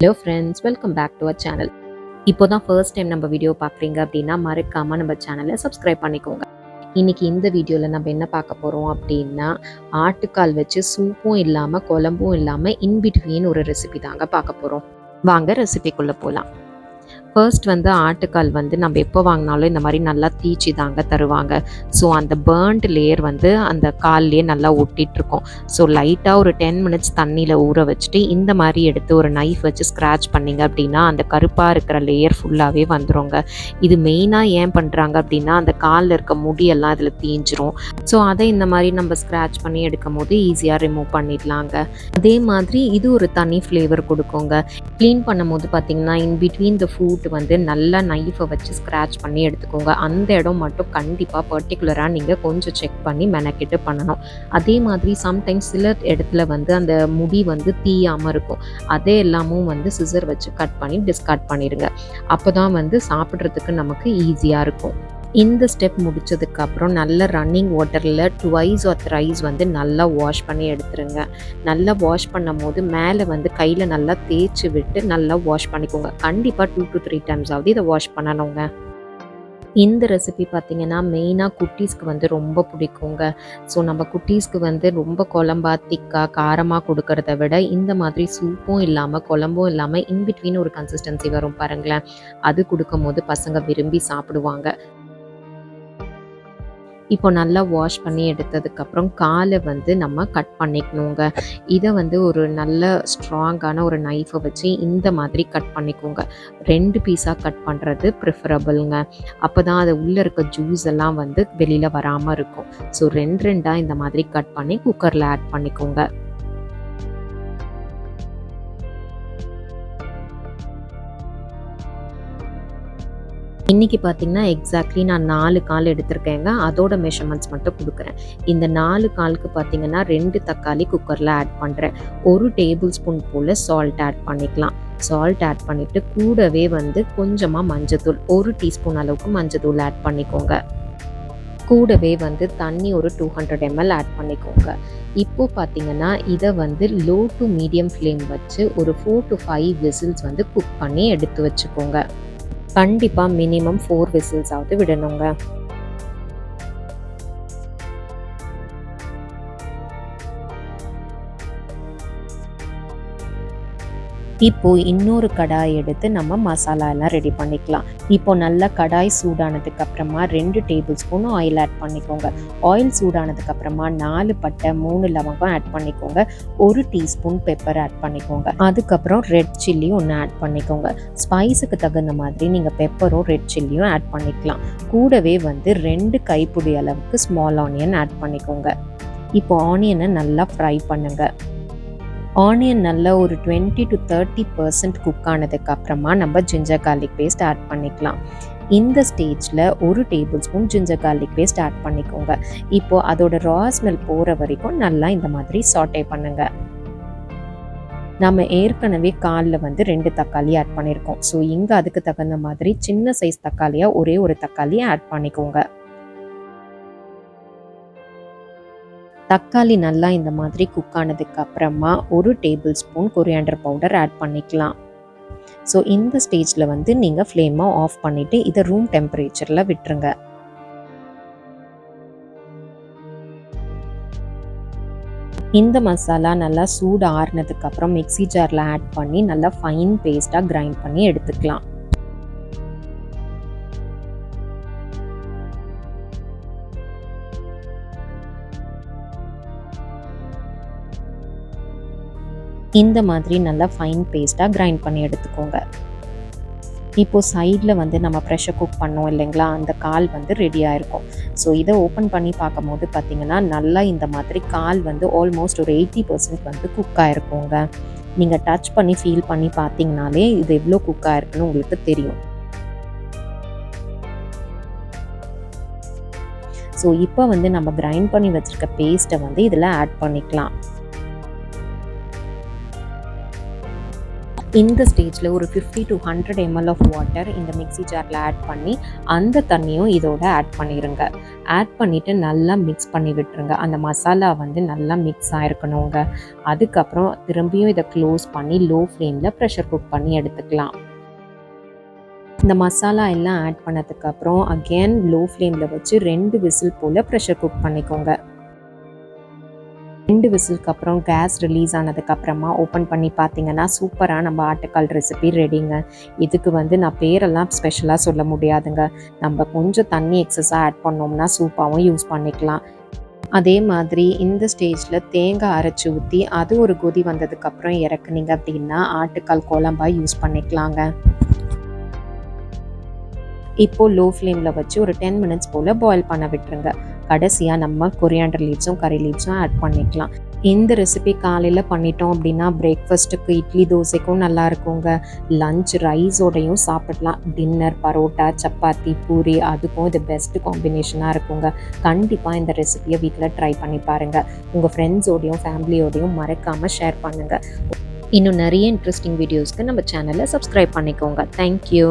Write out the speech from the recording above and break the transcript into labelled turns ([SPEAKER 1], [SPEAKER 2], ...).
[SPEAKER 1] Hello friends welcome back to our channel இப்போ தான் first time நம்ம வீடியோ பார்க்குறீங்க அப்படின்னா மறக்காமல் நம்ம சேனலை சப்ஸ்கிரைப் பண்ணிக்கோங்க. இன்னைக்கு இந்த வீடியோவில் நம்ம என்ன பார்க்க போகிறோம் அப்படின்னா ஆட்டுக்கால் வச்சு சூப்பும் இல்லாமல் குழம்பும் இல்லாமல் இன்பிட்வீன் ஒரு ரெசிபி தாங்க பார்க்க போகிறோம் வாங்க ரெசிபிக்குள்ளே போகலாம் ஃபர்ஸ்ட் வந்து ஆட்டுக்கால் வந்து நம்ம எப்போ வாங்கினாலும் இந்த மாதிரி நல்லா தீச்சி தாங்க தருவாங்க. ஸோ அந்த பேர்ன்ட் லேயர் வந்து அந்த கால்லையே நல்லா ஒட்டிகிட்ருக்கோம் ஸோ லைட்டாக ஒரு டென் மினிட்ஸ் தண்ணியில் ஊற வச்சுட்டு இந்த மாதிரி எடுத்து ஒரு நைஃப் வச்சு ஸ்க்ராட்ச் பண்ணிங்க அப்படின்னா அந்த கருப்பாக இருக்கிற லேயர் ஃபுல்லாகவே வந்துருங்க. இது மெயினாக ஏன் பண்ணுறாங்க அப்படின்னா அந்த காலில் இருக்க முடியெல்லாம் இதில் தீஞ்சிரும். ஸோ அதை இந்த மாதிரி நம்ம ஸ்க்ராட்ச் பண்ணி எடுக்கும் போது ஈஸியாக ரிமூவ் பண்ணிடலாங்க. அதே மாதிரி இது ஒரு தனி ஃப்ளேவர் கொடுக்குங்க. க்ளீன் பண்ணும்போது பார்த்தீங்கன்னா இன் பிட்வீன் த ஃபுட் வந்து நல்லா நைஃபை வச்சு ஸ்க்ராட்ச் பண்ணி எடுத்துக்கோங்க. அந்த இடம் மட்டும் கண்டிப்பாக பர்டிகுலராக நீங்கள் கொஞ்சம் செக் பண்ணி மெனக்கிட்டு பண்ணணும். அதே மாதிரி சம்டைம்ஸ் சில இடத்துல வந்து அந்த முடி வந்து தீயாமல் இருக்கும். அதே எல்லாமும் வந்து சிசர் வச்சு கட் பண்ணி டிஸ்கார்ட் பண்ணிடுங்க. அப்போ தான் வந்து சாப்பிட்றதுக்கு நமக்கு ஈஸியாக இருக்கும். இந்த ஸ்டெப் முடித்ததுக்கப்புறம் நல்ல ரன்னிங் வாட்டரில் டுவைஸ் ஆர் த்ரைஸ் வந்து நல்லா வாஷ் பண்ணி எடுத்துருங்க. நல்லா வாஷ் பண்ணும் போது மேலே வந்து கையில் நல்லா தேய்ச்சி விட்டு நல்லா வாஷ் பண்ணிக்கோங்க. கண்டிப்பாக டூ டு த்ரீ டைம்ஸ் ஆகுது இதை வாஷ் பண்ணணுங்க. இந்த ரெசிபி பார்த்தீங்கன்னா மெயினாக குட்டீஸ்க்கு வந்து ரொம்ப பிடிக்குங்க. ஸோ நம்ம குட்டீஸ்க்கு வந்து ரொம்ப குழம்பா திக்கா காரமாக கொடுக்கறத விட இந்த மாதிரி சூப்பும் இல்லாமல் குழம்பும் இல்லாமல் இன்பிட்வீன் ஒரு கன்சிஸ்டன்சி வரும் பாருங்களேன். அது கொடுக்கும் போது பசங்க விரும்பி சாப்பிடுவாங்க. இப்போ நல்லா வாஷ் பண்ணி எடுத்ததுக்கப்புறம் காலை வந்து நம்ம கட் பண்ணிக்கணுங்க. இதை வந்து ஒரு நல்ல ஸ்ட்ராங்கான ஒரு நைஃபை வச்சு இந்த மாதிரி கட் பண்ணிக்கோங்க. ரெண்டு பீஸாக கட் பண்ணுறது ப்ரிஃபரபிள்ங்க அப்போ தான் அது உள்ளே இருக்க ஜூஸ் எல்லாம் வந்து வெளியில் வராமல் இருக்கும். ஸோ ரெண்டு ரெண்டாக இந்த மாதிரி கட் பண்ணி குக்கரில் ஆட் பண்ணிக்கோங்க. இன்னைக்கு பார்த்தீங்கன்னா எக்ஸாக்ட்லி நான் நாலு கால் எடுத்திருக்கேங்க. அதோட மெஷர்மெண்ட்ஸ் மட்டும் கொடுக்குறேன். இந்த நாலு காலுக்கு பார்த்தீங்கன்னா ரெண்டு தக்காளி குக்கரில் ஆட் பண்ணுறேன் ஒரு டேபிள் ஸ்பூன் போல் சால்ட் ஆட் பண்ணிக்கலாம். சால்ட் ஆட் பண்ணிவிட்டு கூடவே வந்து கொஞ்சமாக மஞ்சத்தூள் ஒரு டீஸ்பூன் அளவுக்கு மஞ்சத்தூள் ஆட் பண்ணிக்கோங்க. கூடவே வந்து தண்ணி ஒரு டூ ஹண்ட்ரட் எம்எல் ஆட் பண்ணிக்கோங்க. இப்போ பார்த்தீங்கன்னா இதை வந்து லோ டு மீடியம் ஃப்ளேம் வச்சு ஒரு ஃபோர் டு ஃபைவ் விசில்ஸ் வந்து குக் பண்ணி எடுத்து வச்சுக்கோங்க. கண்டிப்பாக மினிமம் ஃபோர் விசில்ஸாவது விடணுங்க. இப்போ இன்னொரு கடாய் எடுத்து நம்ம மசாலா எல்லாம் ரெடி பண்ணிக்கலாம். இப்போ நல்லா கடாய் சூடானதுக்கு அப்புறமா ரெண்டு டேபிள் ஸ்பூன் ஆயில் ஆட் பண்ணிக்கோங்க. ஆயில் சூடானதுக்கு அப்புறமா நாலு பட்டை மூணு லவங்கம் ஆட் பண்ணிக்கோங்க. ஒரு டீஸ்பூன் பெப்பர் ஆட் பண்ணிக்கோங்க. அதுக்கப்புறம் ரெட் சில்லி ஒன்று ஆட் பண்ணிக்கோங்க. ஸ்பைஸுக்கு தகுந்த மாதிரி நீங்கள் பெப்பரும் ரெட் சில்லியும் ஆட் பண்ணிக்கலாம். கூடவே வந்து ரெண்டு கைப்பிடி அளவுக்கு ஸ்மால் ஆனியன் ஆட் பண்ணிக்கோங்க. இப்போ ஆனியனை நல்லா ஃப்ரை பண்ணுங்கள் ஆனியன் நல்லா ஒரு twenty to thirty percent cook ஆனதுக்கப்புறமா நம்ம ஜிஞ்சர் கார்லிக் பேஸ்ட் ஆட் பண்ணிக்கலாம். இந்த ஸ்டேஜில் ஒரு tablespoon ginger garlic paste add பண்ணிக்கோங்க. இப்போது அதோட ரா ஸ்மெல் போகிற வரைக்கும் நல்லா இந்த மாதிரி சாட்டே பண்ணுங்க. நம்ம ஏற்கனவே காலில் வந்து ரெண்டு தக்காளி ஆட் பண்ணியிருக்கோம் ஸோ இங்கே அதுக்கு தகுந்த மாதிரி சின்ன சைஸ் தக்காளியாக ஒரே ஒரு தக்காளியை ஆட் பண்ணிக்கோங்க. தக்காளி நல்லா இந்த மாதிரி குக் ஆனதுக்கு அப்புறமா ஒரு tablespoon coriander powder add பண்ணிக்கலாம். ஸோ இந்த ஸ்டேஜில் வந்து நீங்கள் ஃப்ளேமை ஆஃப் பண்ணிவிட்டு இதை ரூம் டெம்பரேச்சரில் விட்டுருங்க. இந்த மசாலா நல்லா சூடு ஆறுனதுக்கப்புறம் மிக்சி மிக்ஸி ஜாரில் ஆட் பண்ணி நல்லா ஃபைன் பேஸ்ட்டாக கிரைண்ட் பண்ணி எடுத்துக்கலாம். இந்த மாதிரி நல்லா ஃபைன் பேஸ்ட்டாக கிரைண்ட் பண்ணி எடுத்துக்கோங்க. இப்போது சைடில் வந்து நம்ம ப்ரெஷர் குக் பண்ணோம் இல்லைங்களா? அந்த கால் வந்து ரெடி இருக்கும் ஸோ இதை ஓப்பன் பண்ணி பார்க்கும்போது பார்த்தீங்கன்னா நல்லா இந்த மாதிரி கால் வந்து ஆல்மோஸ்ட் ஒரு எயிட்டி பர்சன்ட் வந்து குக் ஆகிருக்குங்க நீங்கள் டச் பண்ணி ஃபீல் பண்ணி பார்த்தீங்கனாலே இது எவ்வளோ குக் ஆகிருக்குன்னு உங்களுக்கு தெரியும். ஸோ இப்போ வந்து நம்ம கிரைண்ட் பண்ணி வச்சுருக்க பேஸ்ட்டை வந்து இதில் ஆட் பண்ணிக்கலாம். இந்த ஸ்டேஜில் ஒரு fifty to hundred ML of water இந்த மிக்ஸி ஜாரில் ஆட் பண்ணி அந்த தண்ணியும் இதோட ஆட் பண்ணிடுங்க ஆட் பண்ணிவிட்டு நல்லா மிக்ஸ் பண்ணி விட்டுருங்க. அந்த மசாலா வந்து நல்லா மிக்ஸ் ஆகிருக்கணுங்க அதுக்கப்புறம் திரும்பியும் இதை க்ளோஸ் பண்ணி லோ ஃப்ளேமில் ப்ரெஷர் குக் பண்ணி எடுத்துக்கலாம். இந்த மசாலா எல்லாம் ஆட் பண்ணதுக்கப்புறம் அகேன் லோ ஃப்ளேமில் வச்சு ரெண்டு விசில் போல் ப்ரெஷர் குக் பண்ணிக்கோங்க. ரெண்டு விசிலுக்கு அப்புறம் கேஸ் ரிலீஸ் ஆனதுக்கப்புறமா ஓப்பன் பண்ணி பார்த்தீங்கன்னா சூப்பராக நம்ம ஆட்டுக்கால் ரெசிபி ரெடிங்க இதுக்கு வந்து நான் பேரெல்லாம் ஸ்பெஷலாக சொல்ல முடியாதுங்க. நம்ம கொஞ்சம் தண்ணி எக்ஸஸாக ஆட் பண்ணோம்னா சூப்பாகவும் யூஸ் பண்ணிக்கலாம். அதே மாதிரி இந்த ஸ்டேஜில் தேங்காய் அரைச்சி ஊற்றி அது ஒரு கொதி வந்ததுக்கப்புறம் இறக்குனீங்க அப்படின்னா ஆட்டுக்கால் குழம்பாக யூஸ் பண்ணிக்கலாங்க. இப்போது லோ ஃப்ளேமில் வச்சு ஒரு டென் மினிட்ஸ் போல் பாயில் பண்ண விட்டுருங்க. கடைசியாக நம்ம கொரியாண்டர் லீவ்ஸும் கறி லீவ்ஸும் ஆட் பண்ணிக்கலாம். இந்த ரெசிபி காலையில் பண்ணிட்டோம் அப்படின்னா பிரேக்ஃபாஸ்ட்டுக்கு இட்லி தோசைக்கும் நல்லா இருக்குங்க. லஞ்ச் ரைஸோடையும் சாப்பிடலாம். டின்னர் பரோட்டா சப்பாத்தி பூரி அதுக்கும் இது பெஸ்ட் காம்பினேஷனாக இருக்குங்க. கண்டிப்பாக இந்த ரெசிபியை வீட்டில் ட்ரை பண்ணி பாருங்கள் உங்கள் ஃப்ரெண்ட்ஸோடையும் ஃபேமிலியோடையும் மறக்காமல் ஷேர் பண்ணுங்கள் இன்னும் நிறைய இன்ட்ரெஸ்டிங் வீடியோஸ்க்கு நம்ம சேனலை சப்ஸ்கிரைப் பண்ணிக்கோங்க. தேங்க்யூ